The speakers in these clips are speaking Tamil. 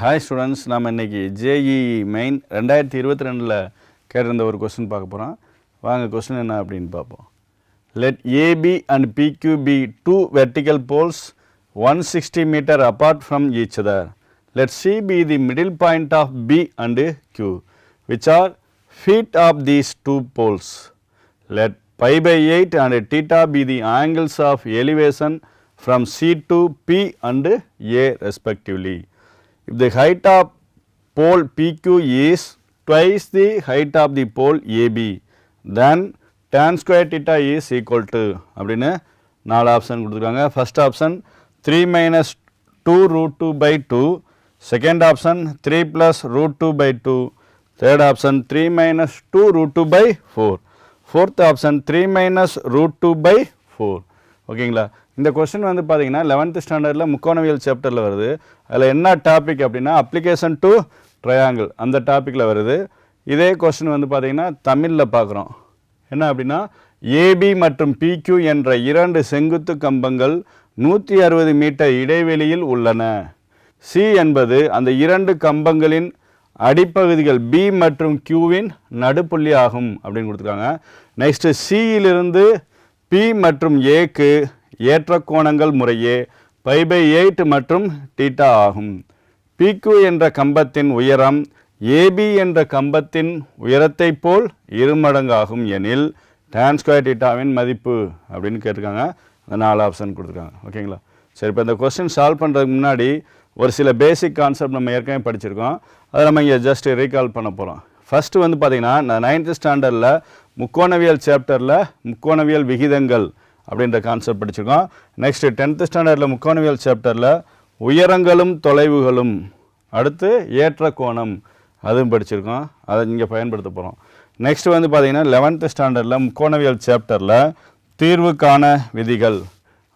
ஹாய் ஸ்டூடெண்ட்ஸ் நம்ம இன்னைக்கு ஜேஇ மெயின் ரெண்டாயிரத்தி இருபத்தி ரெண்டில் கேட்டிருந்த ஒரு கொஸ்டின் பார்க்க போகிறோம் வாங்க கொஸ்டின் என்ன அப்படின்னு பார்ப்போம். Let AB and PQ be two vertical poles one sixty metre apart from each other let C be the middle point of B and Q which are feet of these two poles let pi by eight and theta be the angles of elevation from C to P and A respectively If the height of pole PQ is twice the height of the pole AB, then tan square theta is equal to அப்படின்னு நாலு ஆப்ஷன் கொடுத்துருக்காங்க. First option three minus two root two by two second option three plus root two by two third option three minus two root two by four fourth option three minus root two by four ஓகேங்களா? இந்த கொஸ்டின் வந்து பார்த்தீங்கன்னா லெவன்த்து ஸ்டாண்டர்டில் முக்கோணவியல் சாப்டரில் வருது. அதில் என்ன டாபிக் அப்படின்னா அப்ளிகேஷன் டு ட்ரையாங்கிள் அந்த டாப்பிக்கில் வருது. இதே கொஸ்டின் வந்து பார்த்தீங்கன்னா தமிழில் பார்க்குறோம் என்ன அப்படின்னா ஏபி மற்றும் பிக்யூ என்ற இரண்டு செங்குத்து கம்பங்கள் நூற்றி அறுபது மீட்டர் இடைவெளியில் உள்ளன. சி என்பது அந்த இரண்டு கம்பங்களின் அடிப்பகுதிகள் பி மற்றும் கியூவின் நடுப்புள்ளி ஆகும் அப்படின்னு கொடுத்துருக்காங்க. நெக்ஸ்ட்டு சியிலிருந்து பி மற்றும் ஏக்கு ஏற்ற கோணங்கள் முறையே பை பை எயிட் மற்றும் டீட்டா ஆகும். பிக்யூ என்ற கம்பத்தின் உயரம் ஏபி என்ற கம்பத்தின் உயரத்தைப் போல் இருமடங்காகும் எனில் tan ஸ்கொயர் டீட்டாவின் மதிப்பு அப்படின்னு கேட்டிருக்காங்க. அந்த நாலு ஆப்ஷன் கொடுத்துருக்காங்க. ஓகேங்களா சரி இப்போ இந்த கொஸ்டின் சால்வ் பண்ணுறதுக்கு முன்னாடி ஒரு சில பேசிக் கான்செப்ட் நம்ம ஏற்கனவே படிச்சிருக்கோம். அதை நம்ம இங்கே ஜஸ்ட் ரீகால் பண்ண போகிறோம் ஃபஸ்ட்டு வந்து பார்த்திங்கன்னா நான் நைன்த்து ஸ்டாண்டர்டில் முக்கோணவியல் சாப்டரில் முக்கோணவியல் விகிதங்கள் அப்படின்ற கான்செப்ட் படிச்சிருக்கோம். நெக்ஸ்ட்டு டென்த்து ஸ்டாண்டர்டில் முக்கோணவியல் சாப்டரில் உயரங்களும் தொலைவுகளும். அடுத்து ஏற்ற கோணம் அதுவும் படிச்சிருக்கோம். அதை இங்கே பயன்படுத்த போகிறோம் நெக்ஸ்ட் வந்து பார்த்திங்கன்னா லெவன்த்து ஸ்டாண்டர்டில் முக்கோணவியல் சாப்டரில் தீர்வுக்கான விதிகள்.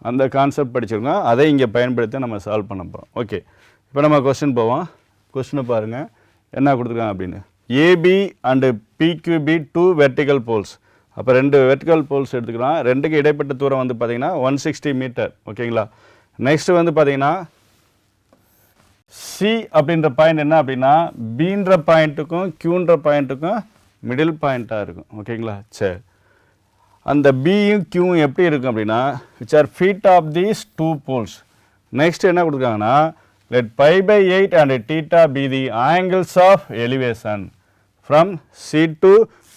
அந்த கான்செப்ட் படிச்சிருக்கோம். அதை இங்கே பயன்படுத்தி நம்ம சால்வ் பண்ண போகிறோம் ஓகே இப்போ நம்ம கொஸ்டின் போவோம். கொஸ்டினை பாருங்கள் என்ன கொடுத்துருக்காங்க அப்படின்னு. AB and PQ be two vertical poles அப்போ ரெண்டு வெர்டிக்கல் போல்ஸ் எடுத்துக்கலாம் ரெண்டுக்கு இடைப்பட்ட தூரம் வந்து பார்த்தீங்கன்னா ஒன் சிக்ஸ்டி மீட்டர் ஓகேங்களா? நெக்ஸ்ட்டு வந்து பார்த்தீங்கன்னா சி அப்படின்ற பாயிண்ட் என்ன அப்படின்னா பீன்ற பாயிண்ட்டுக்கும் கியூன்ற பாயிண்ட்டுக்கும் மிடில் பாயிண்ட்டாக இருக்கும். ஓகேங்களா? சரி அந்த பியும் கியூவும் எப்படி இருக்கும் அப்படின்னா which are feet of these two poles next என்ன கொடுத்துருக்காங்கன்னா Let pi by eight and theta be the angles of elevation from C to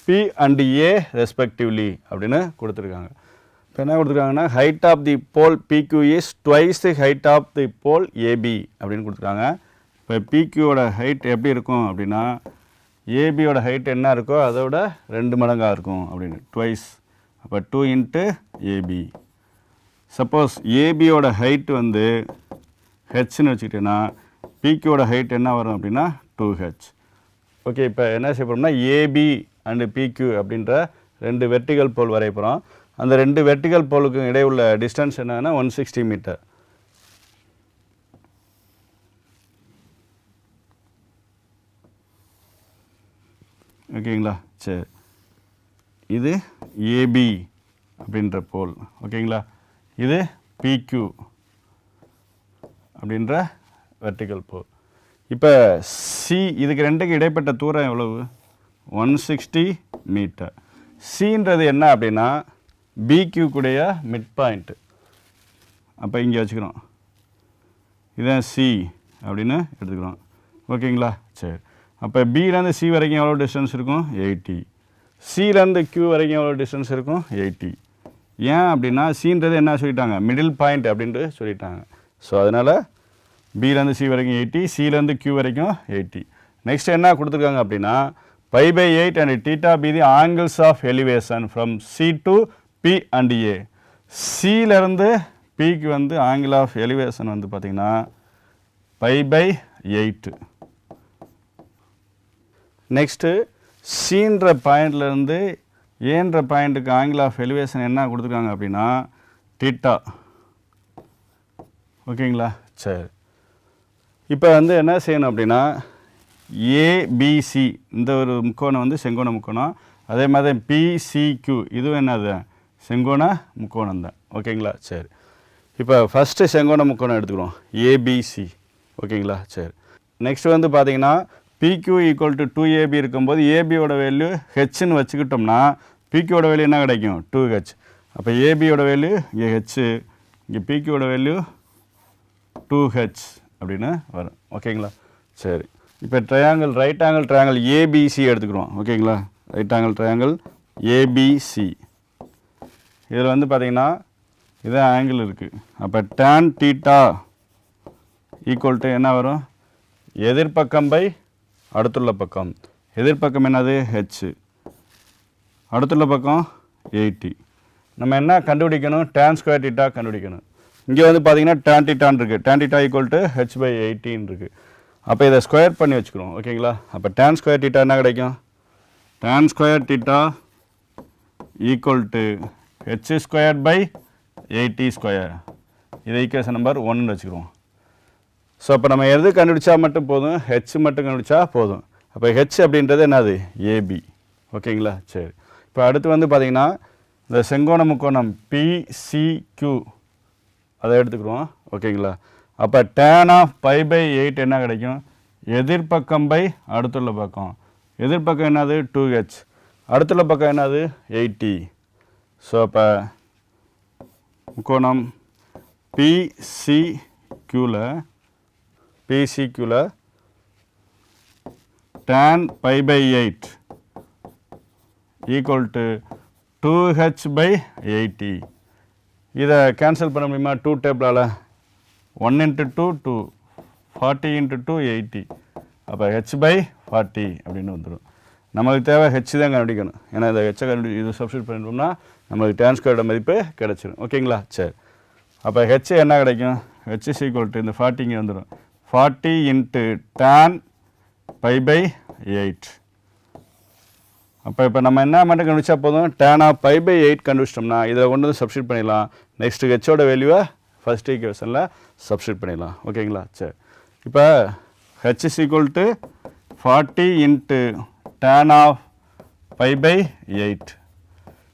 B and A respectively அப்படின்னு கொடுத்துருக்காங்க. இப்போ என்ன கொடுத்துருக்காங்கன்னா height of the pole PQ is twice the height of the pole AB அப்படின்னு கொடுத்துருக்காங்க. இப்போ பிக்யூவோட ஹைட் எப்படி இருக்கும் அப்படின்னா ஏபியோட ஹைட் என்ன இருக்கோ அதோட ரெண்டு மடங்காக இருக்கும் அப்படின்னு. ட்வைஸ் அப்போ டூ இன்ட்டு ஏபி சப்போஸ் ஏபியோட ஹைட் வந்து ஹெச்னு வச்சுக்கிட்டிங்கன்னா பிக்யூவோட ஹைட் என்ன வரும் அப்படின்னா டூ ஹெச் ஓகே இப்போ என்ன செய்ய போகிறோம்னா ஏபி அண்டு பிக்யூ அப்படின்ற ரெண்டு வெர்டிகல் போல் வரைய போகிறோம் அந்த ரெண்டு வெர்டிகல் போலுக்கும் இடையே உள்ள டிஸ்டன்ஸ் என்னன்னா ஒன் சிக்ஸ்டி மீட்டர் ஓகேங்களா சரி. இது ஏபி அப்படின்ற போல் ஓகேங்களா இது பிக்யூ அப்படின்ற வெர்டிகல் போ இப்போ சி இதுக்கு ரெண்டுக்கு இடைப்பட்ட தூரம் எவ்வளவு? ஒன் சிக்ஸ்டி மீட்டர் சின்றது என்ன அப்படின்னா பிக்யூ மிட் பாயிண்ட்டு அப்போ இங்கே வச்சுக்கிறோம். இதான் சி அப்படின்னு எடுத்துக்கிறோம். ஓகேங்களா? சரி. அப்போ பிலேருந்து சி வரைக்கும் எவ்வளோ டிஸ்டன்ஸ் இருக்கும்? எயிட்டி சிலேருந்து கியூ வரைக்கும் எவ்வளோ டிஸ்டன்ஸ் இருக்கும்? எயிட்டி ஏன் அப்படின்னா சின்றது என்ன சொல்லிட்டாங்க? மிடில் பாயிண்ட் அப்படின்ட்டு சொல்லிட்டாங்க. ஸோ அதனால் பிலேருந்து சி வரைக்கும் எயிட்டி சிலேருந்து கியூ வரைக்கும் எயிட்டி நெக்ஸ்ட் என்ன கொடுத்துருக்காங்க அப்படின்னா pi by eight and theta be the angles of elevation from C to P and A சியிலேருந்து பிக்கு வந்து ஆங்கிள் ஆஃப் எலிவேஷன் வந்து பார்த்திங்கன்னா பை பை எயிட்டு நெக்ஸ்ட்டு சீன்ற பாயிண்ட்லேருந்து ஏன்ற பாயிண்ட்டுக்கு ஆங்கிள் ஆஃப் எலிவேஷன் என்ன கொடுத்துருக்காங்க அப்படின்னா டீட்டா ஓகேங்களா? சரி. இப்போ வந்து என்ன செய்யணும் அப்படின்னா ஏபிசி இந்த ஒரு முக்கோணம் வந்து செங்கோண முக்கோணம். அதே மாதிரி பிசிக்யூ இதுவும் என்னது? செங்கோண முக்கோணம் தான். ஓகேங்களா? சரி. இப்போ ஃபஸ்ட்டு செங்கோண முக்கோணம் எடுத்துக்கிறோம். ஏபிசி ஓகேங்களா? சரி. நெக்ஸ்ட் வந்து பார்த்தீங்கன்னா PQ equal to two AB இருக்கும்போது ஏபியோட வேல்யூ ஹெச்னு வச்சுக்கிட்டோம்னா பிக்யூட வேல்யூ என்ன கிடைக்கும்? டூ ஹெச் அப்போ ஏபியோட வேல்யூ இங்கே ஹெச்சு இங்கே பிக்யூட வேல்யூ டூ ஹெச் அப்படின்னு வரும். ஓகேங்களா சரி. இப்போ triangle right angle triangle ABC எடுத்துக்கிறோம். ஓகேங்களா ரைட் ஆங்கிள் ட்ரையாங்கிள் ஏபிசி இதில் வந்து பார்த்தீங்கன்னா இதான் ஆங்கிள் இருக்குது அப்போ டேன் டீட்டா ஈக்குவல் டு என்ன வரும்? எதிர்பக்கம் பை அடுத்துள்ள பக்கம். எதிர்பக்கம் என்னது? ஹெச் அடுத்துள்ள பக்கம் எயிட்டி நம்ம என்ன கண்டுபிடிக்கணும்? டேன் ஸ்கொயர் டீட்டா கண்டுபிடிக்கணும். இங்கே வந்து பார்த்தீங்கன்னா tan இருக்குது tan equal to H by eighteen இருக்குது அப்போ இதை ஸ்கொயர் பண்ணி வச்சுக்கிறோம். ஓகேங்களா அப்போ டேன் ஸ்கொயர் டீட்டா என்ன கிடைக்கும்? Tan square theta equal to H square by eighty square இதை ஈக்குவேஷன் நம்பர் ஒன்னு வச்சுக்கிறோம். ஸோ அப்போ நம்ம எது கண்டுபிடிச்சா மட்டும் போதும்? ஹெச் மட்டும் கண்டுபிடிச்சா போதும். அப்போ ஹெச் அப்படின்றது என்னது? ஏபி ஓகேங்களா சரி. இப்போ அடுத்து வந்து பார்த்தீங்கன்னா இந்த செங்கோண முக்கோணம் பிசிக்யூ அதை எடுத்துக்கிறோம் ஓகேங்களா? அப்போ tan of pi by eight என்ன கிடைக்கும்? எதிர்பக்கம் பை அடுத்துள்ள பக்கம். எதிர்பக்கம் என்னது? டூ ஹெச் அடுத்துள்ள பக்கம் என்னது? எயிட்டி ஸோ அப்போ முக்கோணம் பிசிக்யூவில் பிசிக்யூவில் tan pi by 8 equal to 2h by 80 இதை கேன்சல் பண்ண முடியுமா? Two டேபிளால் one into two two forty into two eighty அப்போ ஹெச் பை ஃபார்ட்டி அப்படின்னு வந்துடும் நம்மளுக்கு தேவை ஹெச் தான் கண்டுபிடிக்கணும். ஏன்னா இதை ஹெச்சை கண்டுபிடி இது சப்ஸ்டியூட் பண்ணிட்டோம்னா நம்மளுக்கு tan மதிப்பு கிடச்சிடும் ஓகேங்களா சரி. அப்போ ஹெச் என்ன கிடைக்கும்? ஹெச் இஸ் ஈக்குவல் டு இந்த ஃபார்ட்டி இங்கே வந்துடும் forty into tan pi by eight அப்போ இப்போ நம்ம என்ன மட்டும் கண்டுபிடிச்சா போதும்? Tan of pi by eight கண்டுபிடிச்சிட்டோம்னா இதில் கொண்டு வந்து சப்ஸ்டியூட் பண்ணிடலாம். நெக்ஸ்ட் ஹெச்சோட வேல்யூவை ஃபஸ்ட் ஈக்குவேஷனில் சப்ஸ்டியூட் பண்ணிடலாம். ஓகேங்களா சரி. இப்போ H is equal to forty into tan of pi by eight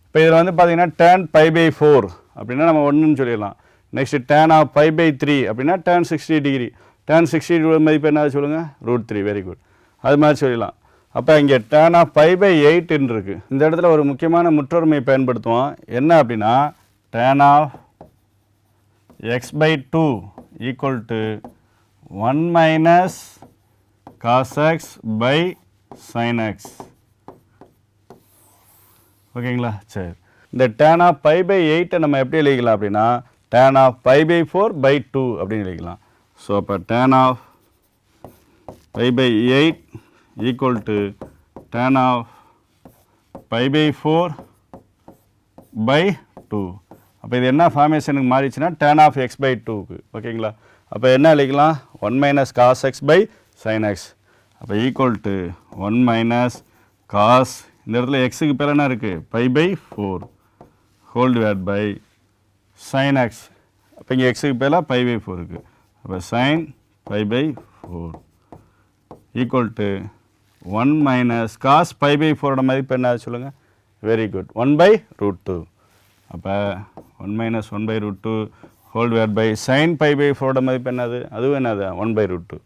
இப்போ இதில் வந்து பார்த்தீங்கன்னா டேன் பை பை ஃபோர் அப்படின்னா நம்ம ஒன்றுன்னு சொல்லிடலாம். Next tan of pi by three அப்படின்னா tan sixty degree tan sixty மதிப்பு என்ன சொல்லுங்கள் ரூட் த்ரீ வெரி குட் அது மாதிரி சொல்லிடலாம். அப்போ இங்கே டேன் ஆஃப் ஃபைவ் பை எயிட்னு இருக்குது இந்த இடத்துல ஒரு முக்கியமான முற்றொருமை பயன்படுத்துவோம். என்ன அப்படின்னா tan of x by two equal to one minus cos x by sine x ஓகேங்களா? சரி. இந்த டேன் ஆஃப் பை பை எயிட்டை நம்ம எப்படி எழுதிக்கலாம் அப்படின்னா tan of pi by four by two அப்படின்னு எழுதிக்கலாம். ஸோ அப்போ tan of pi by eight equal to tan of pi by four by two அப்போ இது என்ன ஃபார்மேஷனுக்கு மாறிச்சுன்னா டேன் ஆஃப் எக்ஸ் பை டூக்கு ஓகேங்களா? அப்போ என்ன எழுதிக்கலாம்? One minus cos x by sine x அப்போ equal to one minus cos இந்த இடத்துல எக்ஸுக்கு பேர் என்ன இருக்குது pi by four whole divide by sine x அப்போ இங்கே எக்ஸுக்கு பேராக பை பை ஃபோர் இருக்குது அப்போ sine pi by four equal to one minus cos pi by ஃபோரோட மதிப்பு என்ன சொல்லுங்கள் very good one by root two அப்போ one minus one by root two whole divide by sine pi by ஃபோரோட மதிப்பு என்னது? அதுவும் என்னது? ஒன் பை ரூட் டூ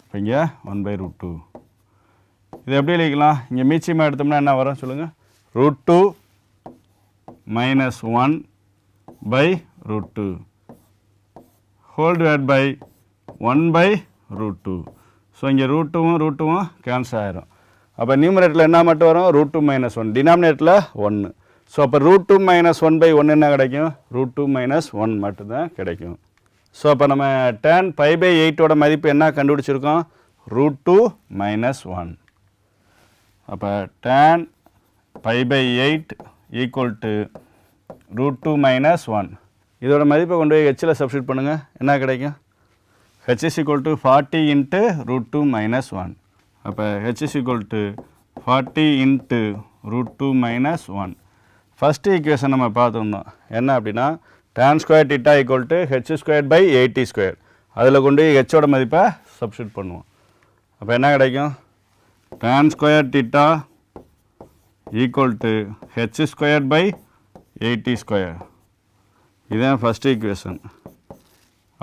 இப்போ இங்கே ஒன் பை ரூட் டூ இது எப்படி எழுதிக்கலாம். இங்கே மீச்சியமாக எடுத்தோம்னா என்ன வரும் சொல்லுங்கள் root two minus one by root two whole divide by one by root two so இங்கே ரூட் டூவும் ரூட் டூவும் கேன்சல் ஆயிரும். அப்போ நியூமரேட்டில் என்ன மட்டும் வரும்? ரூட் டூ மைனஸ் ஒன் டினாமினேட்டில் ஒன்று ஸோ அப்போ root two minus one by ஒன்று என்ன கிடைக்கும்? ரூட் டூ மைனஸ் ஒன் மட்டும்தான் கிடைக்கும். ஸோ அப்போ நம்ம டேன் பை பை எயிட்டோட மதிப்பு என்ன கண்டுபிடிச்சிருக்கோம்? ரூட் டூ மைனஸ் ஒன் அப்போ tan pi by eight equal to root two minus one இதோட மதிப்பை கொண்டு போய் ஹெச்சில் சப்ஸ்டியூட் பண்ணுங்கள் என்ன கிடைக்கும்? H is equal to forty into root two minus one அப்போ H is equal to forty into root two minus one first equation நம்ம பார்த்துருந்தோம் என்ன அப்படின்னா tan square theta equal to H square by eighty square அதில் கொண்டு போய் ஹெச்சோட மதிப்பை சப்ஸ்டியூட் பண்ணுவோம். அப்போ என்ன கிடைக்கும்? Tan square theta equal to H square by eighty square இதுதான் ஃபஸ்ட் ஈக்குவேஷன்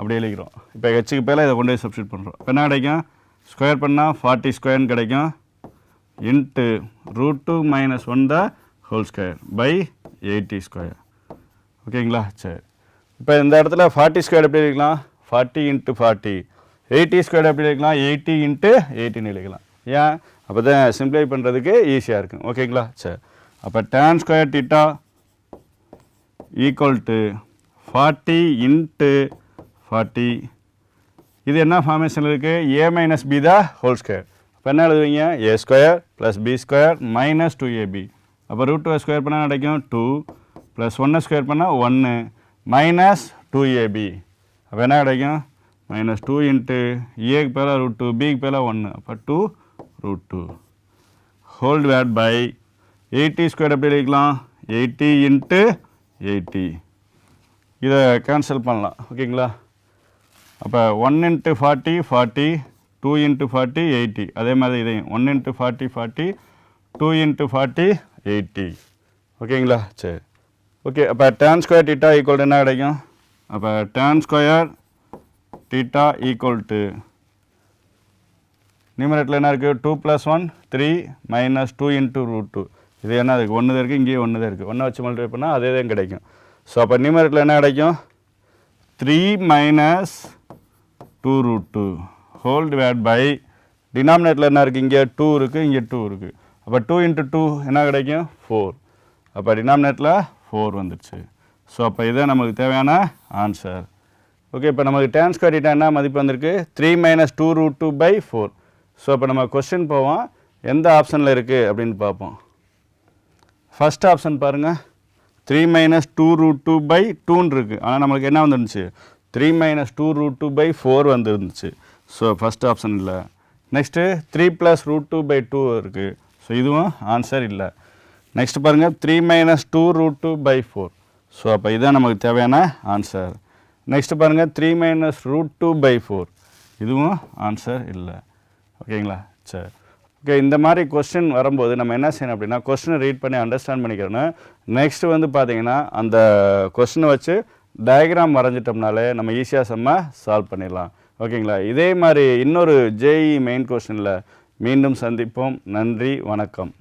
அப்படி எழுதிக்கிறோம் இப்போ ஹெச்சுக்கு பேரில் இதை கொண்டு போய் சப்ஸ்டியூட் பண்ணுறோம் இப்போ என்ன கிடைக்கும்? ஸ்கொயர் பண்ணால் ஃபார்ட்டி ஸ்கொயர்னு கிடைக்கும். Into root two minus one the whole square by eighty square ஓகேங்களா? சரி. இப்போ இந்த இடத்துல ஃபார்ட்டி ஸ்கொயர் எப்படி எழுதிக்கலாம் forty into forty eighty square எப்படி எழுதிக்கலாம் எயிட்டி இன்ட்டு எயிட்டின்னு எழுதிக்கலாம் ஏன்? அப்போ தான் சிம்ப்ளை பண்ணுறதுக்கு ஈஸியாக இருக்கும். ஓகேங்களா? சரி. அப்போ tan square theta equal to forty into forty இது என்ன ஃபார்மேஷன் இருக்குது A minus B the whole square அப்போ என்ன எழுதுவீங்க? A square plus B square minus two AB அப்போ ரூட் டூ ஸ்கொயர் பண்ணால் கிடைக்கும்? டூ ப்ளஸ் ஒன்று ஸ்கொயர் பண்ணால் ஒன்று மைனஸ் டூ ஏபி அப்போ என்ன கிடைக்கும்? மைனஸ் டூ இன்ட்டு ஏக்கு பேராக ரூட் டூ பிக்கு பேராக ஒன்று அப்போ டூ ரூட் டூ ஹோல் வேட் பை எயிட்டி ஸ்கொயர் எப்படி எழுதிக்கலாம்? எயிட்டி இன்ட்டு எயிட்டி இதை கேன்சல் பண்ணலாம். ஓகேங்களா அப்போ one into forty forty two into forty eighty அதே மாதிரி இதையும். One into forty forty two into forty eighty ஓகேங்களா சரி. ஓகே அப்போ டேன் ஸ்கொயர் டீட்டா ஈக்குவல் என்ன கிடைக்கும்? அப்போ tan square theta equal to நியூமரேட்டில் என்ன இருக்குது two plus one three minus two into root two இது என்ன இருக்குது ஒன்று தான் இருக்குது இங்கேயும் ஒன்று தான் இருக்குது ஒன்றை வச்சு மல்டிப்ளை பண்ணால் அதே தான் கிடைக்கும். ஸோ அப்போ நியூமரேட்டில் என்ன கிடைக்கும்? Three minus two root two whole divide by டினாமினேட்டில் என்ன இருக்குது இங்கே டூ இருக்குது இங்கே டூ இருக்குது அப்போ டூ இன்ட்டு டூ என்ன கிடைக்கும்? ஃபோர் அப்போ டினாமினேட்டில் ஃபோர் வந்துடுச்சு ஸோ அப்போ இதுதான் நமக்கு தேவையான ஆன்சர் ஓகே இப்போ நமக்கு டேன் ஸ்கொயர் டீட்டா என்ன மதிப்பு வந்திருக்கு? Three minus two root two by four so இப்போ நம்ம கொஸ்டின் போவோம். எந்த ஆப்ஷனில் இருக்குது அப்படின்னு பார்ப்போம். ஃபஸ்ட் ஆப்ஷன் பாருங்கள் three minus two root two by டூன்னு இருக்குது ஆனால் நம்மளுக்கு என்ன வந்துருந்துச்சு? Three minus two root two by four வந்துருந்துச்சு. ஸோ ஃபஸ்ட் ஆப்ஷன் இல்லை. Next three plus root two by two இருக்குது ஸோ இதுவும் ஆன்சர் இல்லை. நெக்ஸ்ட் பாருங்கள் three minus two root two by four so அப்போ இதுதான் நமக்கு தேவையான ஆன்சர் நெக்ஸ்ட் பாருங்கள் three minus root two by four இதுவும் ஆன்சர் இல்லை. ஓகேங்களா சரி. ஓகே இந்த மாதிரி கொஸ்டின் வரும்போது நம்ம என்ன செய்யணும் அப்படின்னா கொஸ்டினை ரீட் பண்ணி அண்டர்ஸ்டாண்ட் பண்ணிக்கிறோன்னா நெக்ஸ்ட் வந்து பார்த்தீங்கன்னா அந்த கொஸ்டினை வச்சு டயக்ராம் வரைஞ்சிட்டோம்னாலே நம்ம ஈஸியாக செம்ம சால்வ் பண்ணிடலாம். ஓகேங்களா இதே மாதிரி இன்னொரு ஜேஇ மெயின் கொஸ்டினில் மீண்டும் சந்திப்போம். நன்றி வணக்கம்.